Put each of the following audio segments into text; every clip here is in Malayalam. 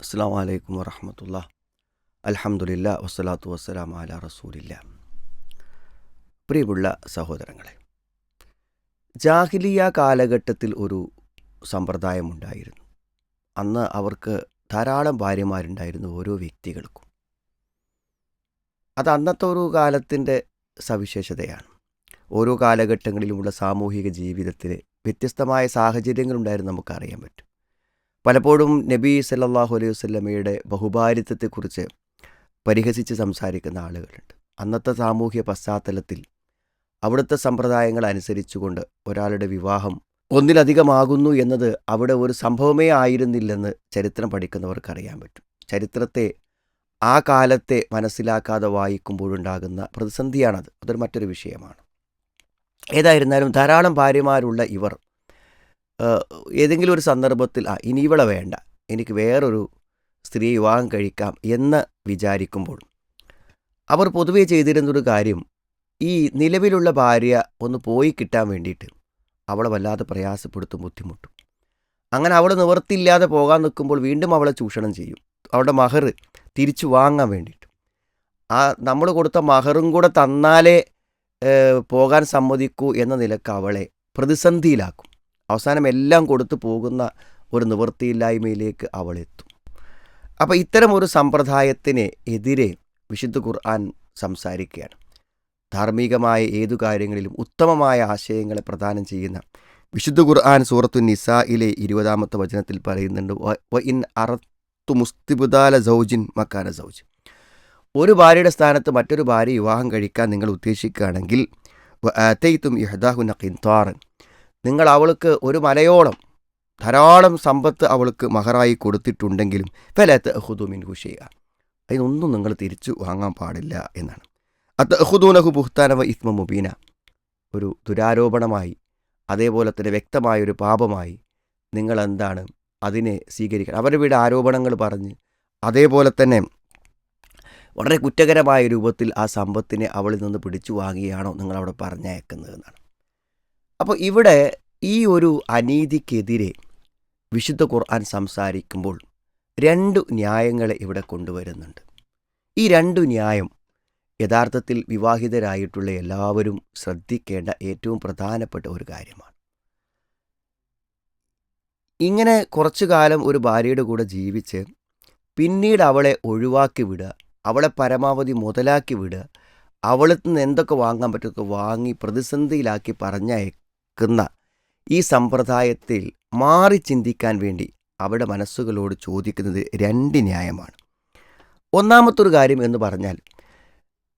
അസ്സാം വലൈക്കും വറഹമത്തുള്ള അലഹമുല്ല വസ്സലാത്തു വസ്സലാം അല റസൂലില്ല പ്രിയമുള്ള സഹോദരങ്ങളെ ജാഹിലിയ കാലഘട്ടത്തിൽ ഒരു സമ്പ്രദായമുണ്ടായിരുന്നു. അന്ന് അവർക്ക് ധാരാളം ഭാര്യമാരുണ്ടായിരുന്നു ഓരോ വ്യക്തികൾക്കും. അത് അന്നത്തെ ഒരു കാലത്തിന്റെ സവിശേഷതയാണ്. ഓരോ കാലഘട്ടങ്ങളിലുമുള്ള സാമൂഹിക ജീവിതത്തിൽ വ്യത്യസ്തമായ സാഹചര്യങ്ങളുണ്ടായിരുന്നു നമുക്കറിയാൻ പറ്റും. പലപ്പോഴും നബി സല്ലാഹു അലൈഹി വസ്ലമയുടെ ബഹുഭാരിത്വത്തെക്കുറിച്ച് പരിഹസിച്ച് സംസാരിക്കുന്ന ആളുകളുണ്ട്. അന്നത്തെ സാമൂഹ്യ പശ്ചാത്തലത്തിൽ അവിടുത്തെ സമ്പ്രദായങ്ങൾ അനുസരിച്ചുകൊണ്ട് ഒരാളുടെ വിവാഹം ഒന്നിലധികമാകുന്നു എന്നത് അവിടെ ഒരു സംഭവമേ ആയിരുന്നില്ലെന്ന് ചരിത്രം പഠിക്കുന്നവർക്ക് അറിയാൻ പറ്റും. ചരിത്രത്തെ ആ കാലത്തെ മനസ്സിലാക്കാതെ വായിക്കുമ്പോഴുണ്ടാകുന്ന പ്രതിസന്ധിയാണത്. അതൊരു മറ്റൊരു വിഷയമാണ്. ഏതായിരുന്നാലും ധാരാളം ഭാര്യമാരുള്ള ഇവർ ഏതെങ്കിലും ഒരു സന്ദർഭത്തിൽ ആ ഇനി ഇവളെ വേണ്ട എനിക്ക് വേറൊരു സ്ത്രീ വിവാഹം കഴിക്കാം എന്ന് വിചാരിക്കുമ്പോൾ അവർ പൊതുവേ ചെയ്തിരുന്നൊരു കാര്യം ഈ നിലവിലുള്ള ഭാര്യ ഒന്ന് പോയി കിട്ടാൻ വേണ്ടിയിട്ട് അവളെ വല്ലാതെ പ്രയാസപ്പെടുത്തും ബുദ്ധിമുട്ടും. അങ്ങനെ അവൾ നിവർത്തിയില്ലാതെ പോകാൻ നിൽക്കുമ്പോൾ വീണ്ടും അവളെ ചൂഷണം ചെയ്യും. അവളുടെ മഹർ തിരിച്ചു വാങ്ങാൻ വേണ്ടിയിട്ട്. ആ നമ്മൾ കൊടുത്ത മഹറും കൂടെ തന്നാലേ പോകാൻ സമ്മതിക്കൂ എന്ന നിലയ്ക്ക് അവളെ പ്രതിസന്ധിയിലാക്കും. അവസാനം എല്ലാം കൊടുത്തു പോകുന്ന ഒരു നിവൃത്തിയില്ലായ്മയിലേക്ക് അവൾ എത്തും അപ്പോൾ ഇത്തരം ഒരു സമ്പ്രദായത്തിന് എതിരെ വിശുദ്ധ ഖുർആൻ സംസാരിക്കുകയാണ്. ധാർമ്മികമായ ഏതു കാര്യങ്ങളിലും ഉത്തമമായ ആശയങ്ങളെ പ്രദാനം ചെയ്യുന്ന വിശുദ്ധ ഖുർആൻ സൂറത്തു നിസായിലെ ഇരുപതാമത്തെ വചനത്തിൽ പറയുന്നുണ്ട് ഇൻ അറത്തു മുസ്തിബുദാല സൗജിൻ മക്കാന സൗജ്. ഒരു ഭാര്യയുടെ സ്ഥാനത്ത് മറ്റൊരു ഭാര്യ വിവാഹം കഴിക്കാൻ നിങ്ങൾ ഉദ്ദേശിക്കുകയാണെങ്കിൽ ഇഹദാഹുന കിൻതാറൻ നിങ്ങൾ അവൾക്ക് ഒരു മലയോളം ധാരാളം സമ്പത്ത് അവൾക്ക് മഹറായി കൊടുത്തിട്ടുണ്ടെങ്കിലും ഫലത്ത് അഹുദുമിൻ ഹുഷയ അതിനൊന്നും നിങ്ങൾ തിരിച്ചു വാങ്ങാൻ പാടില്ല എന്നാണ്. അത് അഹുദൂനഹു ബുഹ്താനവ ഇസ്മ മുബീന. ഒരു ദുരാരോപണമായി അതേപോലെ തന്നെ വ്യക്തമായ ഒരു പാപമായി നിങ്ങൾ എന്താണ് അതിനെ സ്വീകരിക്കണം അവരുടെ ആരോപണങ്ങൾ പറഞ്ഞ് അതേപോലെ തന്നെ വളരെ കുറ്റകരമായ രൂപത്തിൽ ആ സമ്പത്തിനെ അവളിൽ നിന്ന് പിടിച്ചു വാങ്ങിയാണോ നിങ്ങൾ അവിടെ പറഞ്ഞയക്കുന്നതെന്നാണ് അപ്പോൾ ഇവിടെ ഈ ഒരു അനീതിക്കെതിരെ വിശുദ്ധ ഖുർആൻ സംസാരിക്കുമ്പോൾ രണ്ട് ന്യായങ്ങളെ ഇവിടെ കൊണ്ടുവരുന്നുണ്ട്. ഈ രണ്ടു ന്യായം യഥാർത്ഥത്തിൽ വിവാഹിതരായിട്ടുള്ള എല്ലാവരും ശ്രദ്ധിക്കേണ്ട ഏറ്റവും പ്രധാനപ്പെട്ട ഒരു കാര്യമാണ്. ഇങ്ങനെ കുറച്ചു കാലം ഒരു ഭാര്യയുടെ കൂടെ ജീവിച്ച് പിന്നീട് അവളെ ഒഴിവാക്കി വിടുക അവളെ പരമാവധി മുതലാക്കി വിടുക അവളിൽ നിന്ന് എന്തൊക്കെ വാങ്ങാൻ പറ്റുമൊക്കെ വാങ്ങി പ്രതിസന്ധിയിലാക്കി പറഞ്ഞയക്കുന്ന ഈ സമ്പ്രദായത്തിൽ മാറി ചിന്തിക്കാൻ വേണ്ടി അവിടെ മനസ്സുകളോട് ചോദിക്കുന്നത് രണ്ട് ന്യായമാണ്. ഒന്നാമത്തൊരു കാര്യം എന്ന് പറഞ്ഞാൽ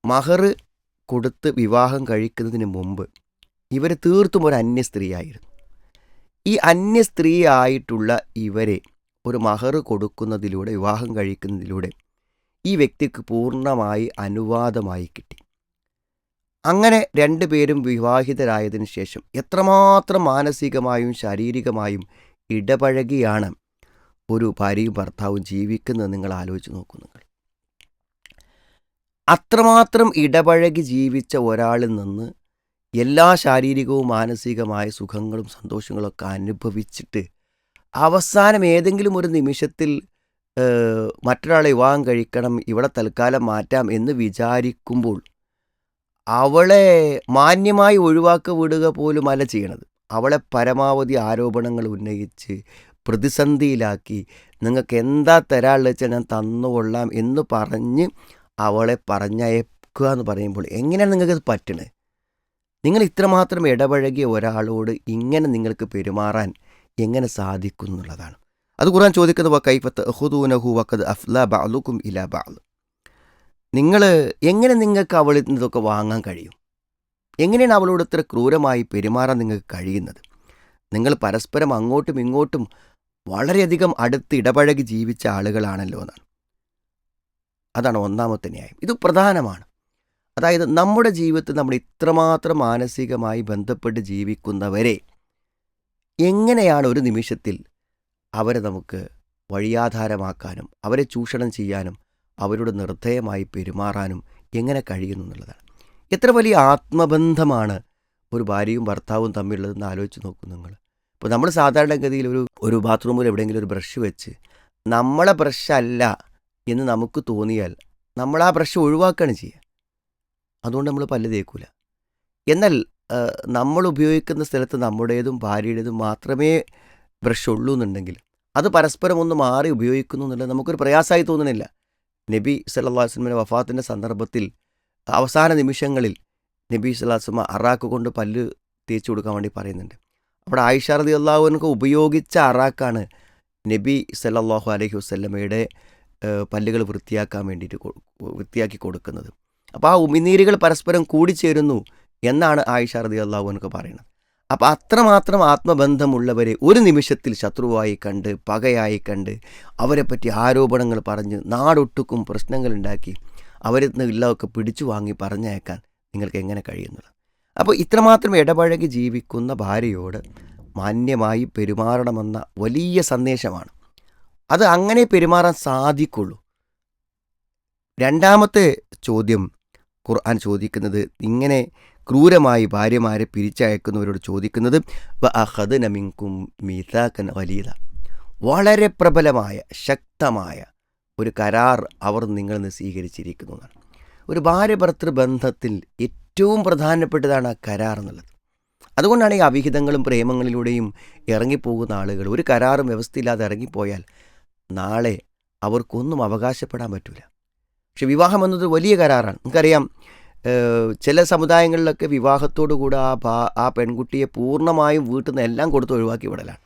മഹർ കൊടുത്ത് വിവാഹം കഴിക്കുന്നതിന് മുമ്പ് ഇവർ തീർത്തും ഒരു അന്യ സ്ത്രീയായിരുന്നു. ഈ അന്യ സ്ത്രീ ആയിട്ടുള്ള ഇവരെ ഒരു മഹർ കൊടുക്കുന്നതിലൂടെ വിവാഹം കഴിക്കുന്നതിലൂടെ ഈ വ്യക്തിക്ക് പൂർണമായി അനുവാദമായി കിട്ടി. അങ്ങനെ രണ്ടുപേരും വിവാഹിതരായതിനു ശേഷം എത്രമാത്രം മാനസികമായും ശാരീരികമായും ഇടപഴകിയാണ് ഒരു ഭാര്യയും ഭർത്താവും ജീവിക്കുന്നത് നിങ്ങൾ ആലോചിച്ച് നോക്കൂ നിങ്ങൾ. അത്രമാത്രം ഇടപഴകി ജീവിച്ച ഒരാളിൽ നിന്ന് എല്ലാ ശാരീരികവും മാനസികമായ സുഖങ്ങളും സന്തോഷങ്ങളൊക്കെ അനുഭവിച്ചിട്ട് അവസാനം ഏതെങ്കിലും ഒരു നിമിഷത്തിൽ മറ്റൊരാളെ വിവാഹം കഴിക്കണം ഇവിടെ തൽക്കാലം മാറ്റാം എന്ന് വിചാരിക്കുമ്പോൾ അവളെ മാന്യമായി ഒഴിവാക്കി വിടുക പോലുമല്ല ചെയ്യണത്. അവളെ പരമാവധി ആരോപണങ്ങൾ ഉന്നയിച്ച് പ്രതിസന്ധിയിലാക്കി നിങ്ങൾക്ക് എന്താ തരാനുള്ള വെച്ചാൽ ഞാൻ തന്നുകൊള്ളാം എന്ന് പറഞ്ഞ് അവളെ പറഞ്ഞയക്കുക എന്ന് പറയുമ്പോൾ എങ്ങനെയാണ് നിങ്ങൾക്ക് പറ്റണത് നിങ്ങൾ ഇത്രമാത്രം ഇടപഴകിയ ഒരാളോട് ഇങ്ങനെ നിങ്ങൾക്ക് പെരുമാറാൻ എങ്ങനെ സാധിക്കും എന്നുള്ളതാണ് അത് ഖുർആൻ ചോദിക്കുന്നത് വക്കൈഫത്ത് അഹുദൂനഹു വക്കത് അഫ്ല ബാലുക്കും ഇല ബാൽ നിങ്ങൾ എങ്ങനെ നിങ്ങൾക്ക് അവളിൽ നിന്നതൊക്കെ വാങ്ങാൻ കഴിയും? എങ്ങനെയാണ് അവളോട് ഇത്ര ക്രൂരമായി പെരുമാറാൻ നിങ്ങൾക്ക് കഴിയുന്നത്? നിങ്ങൾ പരസ്പരം അങ്ങോട്ടും ഇങ്ങോട്ടും വളരെയധികം അടുത്ത് ഇടപഴകി ജീവിച്ച ആളുകളാണല്ലോ എന്നാണ്. അതാണ് ഒന്നാമത്തെ ന്യായം. ഇത് പ്രധാനമാണ്. അതായത് നമ്മുടെ ജീവിതത്തിൽ നമ്മൾ ഇത്രമാത്രം മാനസികമായി ബന്ധപ്പെട്ട് ജീവിക്കുന്നവരെ എങ്ങനെയാണ് ഒരു നിമിഷത്തിൽ അവരെ നമുക്ക് വഴിയാധാരമാക്കാനും അവരെ ചൂഷണം ചെയ്യാനും അവരോട് നിർദ്ദയമായി പെരുമാറാനും എങ്ങനെ കഴിയുന്നു എന്നുള്ളതാണ്. എത്ര വലിയ ആത്മബന്ധമാണ് ഒരു ഭാര്യയും ഭർത്താവും തമ്മിലുള്ളതെന്ന് ആലോചിച്ച് നോക്കും നിങ്ങൾ. ഇപ്പോൾ നമ്മൾ സാധാരണഗതിയിൽ ഒരു ഒരു ബാത്റൂമിൽ എവിടെയെങ്കിലും ഒരു ബ്രഷ് വെച്ച് നമ്മളെ ബ്രഷ് അല്ല എന്ന് നമുക്ക് തോന്നിയാൽ നമ്മൾ ആ ബ്രഷ് ഒഴിവാക്കുകയാണ് ചെയ്യുക. അതുകൊണ്ട് നമ്മൾ പല്ല് തേക്കൂല. എന്നാൽ നമ്മൾ ഉപയോഗിക്കുന്ന സ്ഥലത്ത് നമ്മുടേതും ഭാര്യയുടേതും മാത്രമേ ബ്രഷ് ഉള്ളൂ എന്നുണ്ടെങ്കിൽ അത് പരസ്പരം ഒന്ന് മാറി ഉപയോഗിക്കുന്നു എന്നുള്ളത് നമുക്കൊരു പ്രയാസമായി തോന്നുന്നില്ല. നബി അലൈഹി വസല്ലമയുടെ വഫാത്തിന്റെ സന്ദർഭത്തിൽ അവസാന നിമിഷങ്ങളിൽ നബി അറാഖ് അറാക്ക് കൊണ്ട് പല്ല് തേച്ചു കൊടുക്കാൻ വേണ്ടി പറയുന്നുണ്ട്. അവിടെ ആയിഷ അള്ളാഹുവിനക്ക് ഉപയോഗിച്ച അറാക്കാണ് നബി സല്ലല്ലാഹു അലഹി വസല്ലമയുടെ പല്ലുകൾ വൃത്തിയാക്കാൻ വേണ്ടിയിട്ട് വൃത്തിയാക്കി കൊടുക്കുന്നത്. അപ്പോൾ ആ ഉമിനീരുകൾ പരസ്പരം കൂടിച്ചേരുന്നു എന്നാണ് ആയിഷ അള്ളാഹുവിനക്ക് പറയുന്നത്. അപ്പോൾ അത്രമാത്രം ആത്മബന്ധമുള്ളവരെ ഒരു നിമിഷത്തിൽ ശത്രുവായി കണ്ട് പകയായി കണ്ട് അവരെപ്പറ്റി ആരോപണങ്ങൾ പറഞ്ഞ് നാടൊട്ടുക്കും പ്രശ്നങ്ങളുണ്ടാക്കി അവരിൽ നിന്ന് ഇല്ലതൊക്കെ പിടിച്ചു വാങ്ങി പറഞ്ഞയക്കാൻ നിങ്ങൾക്ക് എങ്ങനെ കഴിയുന്നുള്ളത് അപ്പോൾ ഇത്രമാത്രം ഇടപഴകി ജീവിക്കുന്ന ഭാര്യയോട് മാന്യമായി പെരുമാറണമെന്ന വലിയ സന്ദേശമാണ്. അത് അങ്ങനെ പെരുമാറാൻ സാധിക്കുള്ളൂ. രണ്ടാമത്തെ ചോദ്യം ഖുർആൻ ചോദിക്കുന്നത് ഇങ്ങനെ ക്രൂരമായി ഭാര്യമാരെ പിരിച്ചയക്കുന്നവരോട് ചോദിക്കുന്നത് മിൻകും മീതാക്കൻ വലീദ വളരെ പ്രബലമായ ശക്തമായ ഒരു കരാർ അവർ നിങ്ങളിൽ നിന്ന് സ്വീകരിച്ചിരിക്കുന്നു ഒരു ഭാര്യ ഭർത്തൃ ബന്ധത്തിൽ ഏറ്റവും പ്രധാനപ്പെട്ടതാണ് ആ കരാർ എന്നുള്ളത്. അതുകൊണ്ടാണ് ഈ അവിഹിതങ്ങളും പ്രേമങ്ങളിലൂടെയും ഇറങ്ങിപ്പോകുന്ന ആളുകൾ ഒരു കരാറും വ്യവസ്ഥയില്ലാതെ ഇറങ്ങിപ്പോയാൽ നാളെ അവർക്കൊന്നും അവകാശപ്പെടാൻ പറ്റില്ല പക്ഷെ വിവാഹം എന്നത് വലിയ കരാറാണ്. നമുക്കറിയാം ചില സമുദായങ്ങളിലൊക്കെ വിവാഹത്തോടു കൂടെ ആ ഭാ ആ പെൺകുട്ടിയെ പൂർണമായും വീട്ടിൽ നിന്ന് എല്ലാം കൊടുത്ത് ഒഴിവാക്കി വിടലാണ്.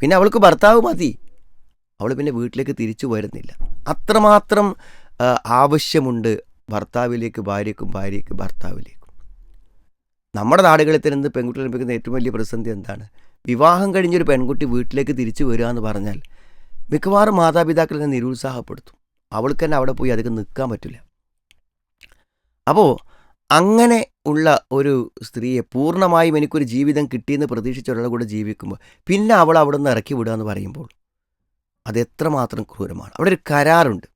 പിന്നെ അവൾക്ക് ഭർത്താവ് മതി. അവൾ പിന്നെ വീട്ടിലേക്ക് തിരിച്ചു വരുന്നില്ല. അത്രമാത്രം ആവശ്യമുണ്ട് ഭർത്താവിലേക്ക് ഭാര്യയ്ക്കും ഭാര്യയ്ക്ക് ഭർത്താവിലേക്കും. നമ്മുടെ നാടുകളിൽ തന്നെ പെൺകുട്ടി ലഭിക്കുന്ന ഏറ്റവും വലിയ പ്രതിസന്ധി എന്താണ്? വിവാഹം കഴിഞ്ഞൊരു പെൺകുട്ടി വീട്ടിലേക്ക് തിരിച്ചു വരിക എന്ന് പറഞ്ഞാൽ മിക്കവാറും മാതാപിതാക്കൾ തന്നെ നിരുത്സാഹപ്പെടുത്തും. അവൾക്ക് തന്നെ അവിടെ പോയി അധികം നിൽക്കാൻ പറ്റില്ല. അപ്പോൾ അങ്ങനെ ഉള്ള ഒരു സ്ത്രീയെ പൂർണമായും എനിക്കൊരു ജീവിതം കിട്ടിയെന്ന് പ്രതീക്ഷിച്ച ഒരാളുടെ കൂടെ ജീവിക്കുമ്പോൾ പിന്നെ അവൾ അവിടെ നിന്ന് ഇറക്കി വിടുക എന്ന് പറയുമ്പോൾ അത് എത്രമാത്രം ക്രൂരമാണ്. അവിടെ ഒരു കരാറുണ്ട്.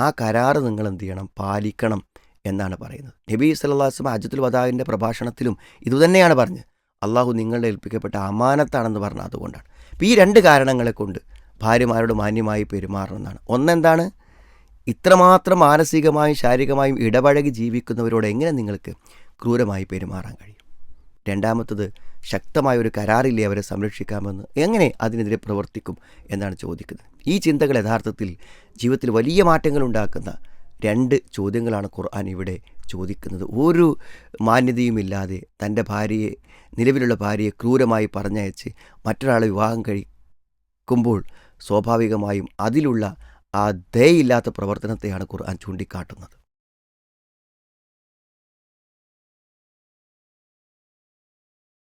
ആ കരാറ് നിങ്ങൾ എന്ത് ചെയ്യണം? പാലിക്കണം എന്നാണ് പറയുന്നത്. നബി സല്ലാസ്ലം അജത്തുൽ വദാവിന്റെ പ്രഭാഷണത്തിലും ഇതുതന്നെയാണ് പറഞ്ഞത്. അള്ളാഹു നിങ്ങളുടെ ഏൽപ്പിക്കപ്പെട്ട അമാനത്താണെന്ന് പറഞ്ഞത് അതുകൊണ്ടാണ്. ഈ രണ്ട് കാരണങ്ങളെ കൊണ്ട് ഭാര്യമാരോട് മാന്യമായി പെരുമാറണമെന്നാണ് ഒന്നെന്താണ്? ഇത്രമാത്രം മാനസികമായും ശാരീരികമായും ഇടപഴകി ജീവിക്കുന്നവരോട് എങ്ങനെ നിങ്ങൾക്ക് ക്രൂരമായി പെരുമാറാൻ കഴിയും? രണ്ടാമത്തത് ശക്തമായ ഒരു കരാറില്ലേ അവരെ സംരക്ഷിക്കാമെന്ന്? എങ്ങനെ അതിനെതിരെ പ്രവർത്തിക്കും എന്നാണ് ചോദിക്കുന്നത്. ഈ ചിന്തകൾ യഥാർത്ഥത്തിൽ ജീവിതത്തിൽ വലിയ മാറ്റങ്ങൾ ഉണ്ടാക്കുന്ന രണ്ട് ചോദ്യങ്ങളാണ് ഖുർആൻ ഇവിടെ ചോദിക്കുന്നത്. ഒരു മാന്യതയുമില്ലാതെ തന്റെ ഭാര്യയെ നിലവിലുള്ള ഭാര്യയെ ക്രൂരമായി പറഞ്ഞയച്ച് മറ്റൊരാളെ വിവാഹം കഴിക്കുമ്പോൾ സ്വാഭാവികമായും അതിലുള്ള ആ ദയില്ലാത്ത പ്രവർത്തനത്തെയാണ് ഖുർആൻ ചൂണ്ടിക്കാട്ടുന്നത്.